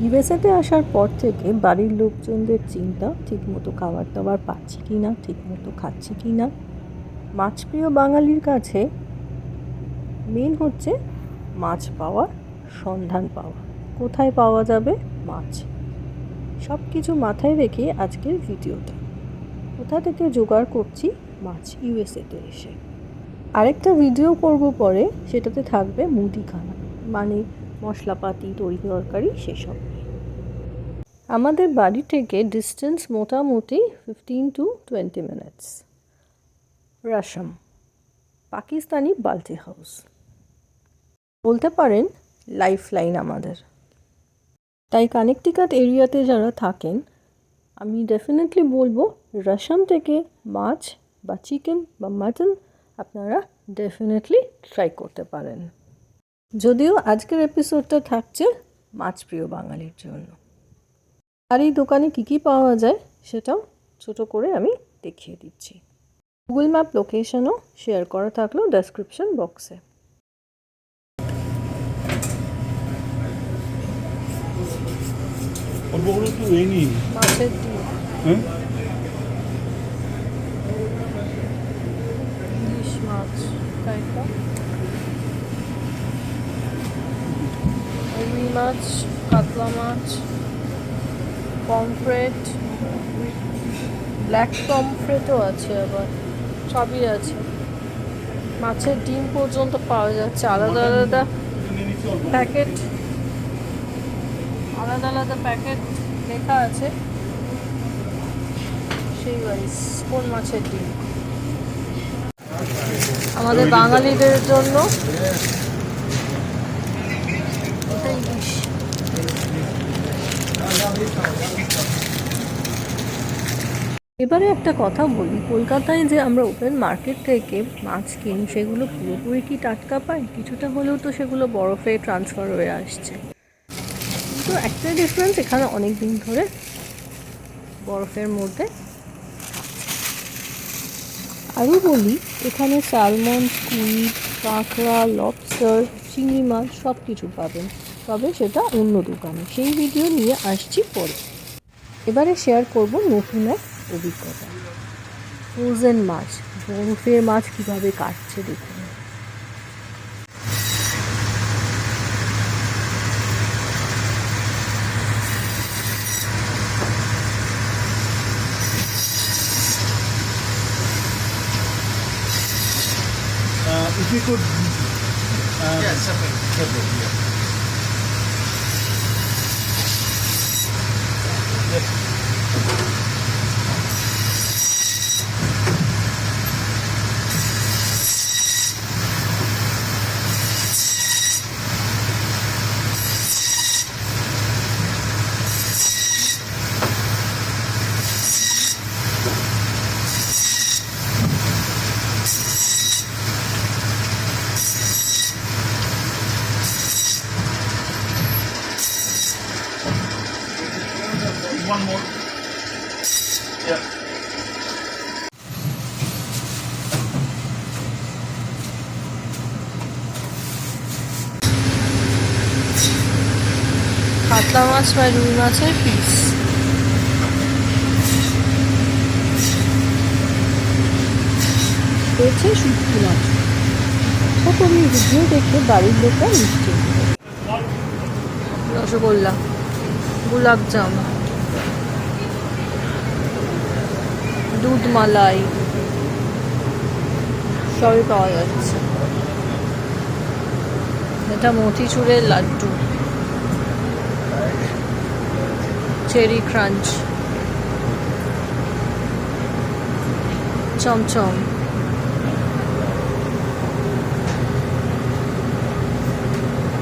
ইউএসএতে আসার পর থেকে বাড়ির লোকজনদের চিন্তা, ঠিকমতো খাবার দাবার পাচ্ছি কি না, ঠিকমতো খাচ্ছি কি না। মাছপ্রিয় বাঙালির কাছে মেন হচ্ছে মাছ পাওয়ার সন্ধান পাওয়া। কোথায় পাওয়া যাবে? মাছ। সব কিছু মাথায় রেখে আজকের ভিডিওটা। কোথা থেকে জোগাড় করছি মাছ ইউএসএতে এসে? আরেকটা ভিডিও করব পরে, সেটাতে থাকবে মুদিখানা। মানে মশলাপাতি, তরি তরকারি, সেসব। আমাদের বাড়ি থেকে ডিস্টেন্স মোটামুটি fifteen to twenty minutes Rasam Pakistani balti house বলতে পারেন লাইফ লাইন আমাদের। তাই কানেকটিকাট এরিয়াতে যারা থাকেন, আমি ডেফিনেটলি বলব রাসাম থেকে মাছ বা চিকেন বা মাটন আপনারা ডেফিনেটলি ট্রাই করতে পারেন। যদিও আজকের এপিসোডটা থাকছে মাছ প্রিয় বাঙালির জন্য। আর এই দোকানে কী কী পাওয়া যায় সেটাও ছোট করে আমি দেখিয়ে দিচ্ছি। গুগল ম্যাপ লোকেশনও শেয়ার করা থাকল ডেসক্রিপশন বক্সে মাছের ডিম। হ্যাঁ? ইলিশ মাছ। তাইটা রুই মাছ, কাতলা মাছ, পমফ্রেট, ব্ল্যাক পমফ্রেটও আছে আবার, সবই আছে। মাছের ডিম পর্যন্ত পাওয়া যাচ্ছে, আলাদা আলাদা প্যাকেট, আলাদা আলাদা প্যাকেট লেখা আছে। সেই ওয়াইজ কোন মাছের ডিম? আমাদের বাঙালিদের জন্য এটা ইলিশ এবারে একটা কথা বলি, কলকাতায় যে আমরা ওপেন মার্কেট থেকে মাছ কিনি, সেগুলো পুরোপুরি কি টাটকা পাই? কিছুটা হলেও তো সেগুলো বরফে ট্রান্সফার হয়ে আসছে। কিন্তু একটাই ডিফারেন্স এখানে অনেক দিন ধরে বরফের মধ্যে। আরও বলি, এখানে স্যালমন স্কুইড কাঁকড়া লবস্টার চিংড়ি মাছ সব কিছু পাবেন। তবে সেটা অন্য দোকানে। সেই ভিডিও নিয়ে আসছি পরে। এবারে শেয়ার করব নতুন এক অভিজ্ঞতা ফ্রোজেন মাছ বরফের মাছ কীভাবে কাটছে দেখুন Uh, if you could. Uh, Yeah, separate. separate, yeah. One more. Yeah. কাতলা মাছ বা রুই মাছের পিস রয়েছে শুটকি মাছ করি ভিডিও দেখে বাড়ির লোকরা মিষ্টি। রসগোল্লা গোলাপজাম দুধ মালাই সবই পাওয়া যাচ্ছে। এটা মতিচুরের laddu. Cherry crunch. Chamcham.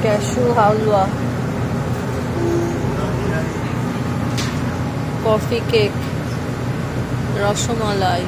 Cashew halwa. Coffee cake. Rasmalai.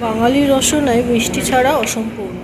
বাঙালির রসনায় মিষ্টি ছাড়া অসম্পূর্ণ।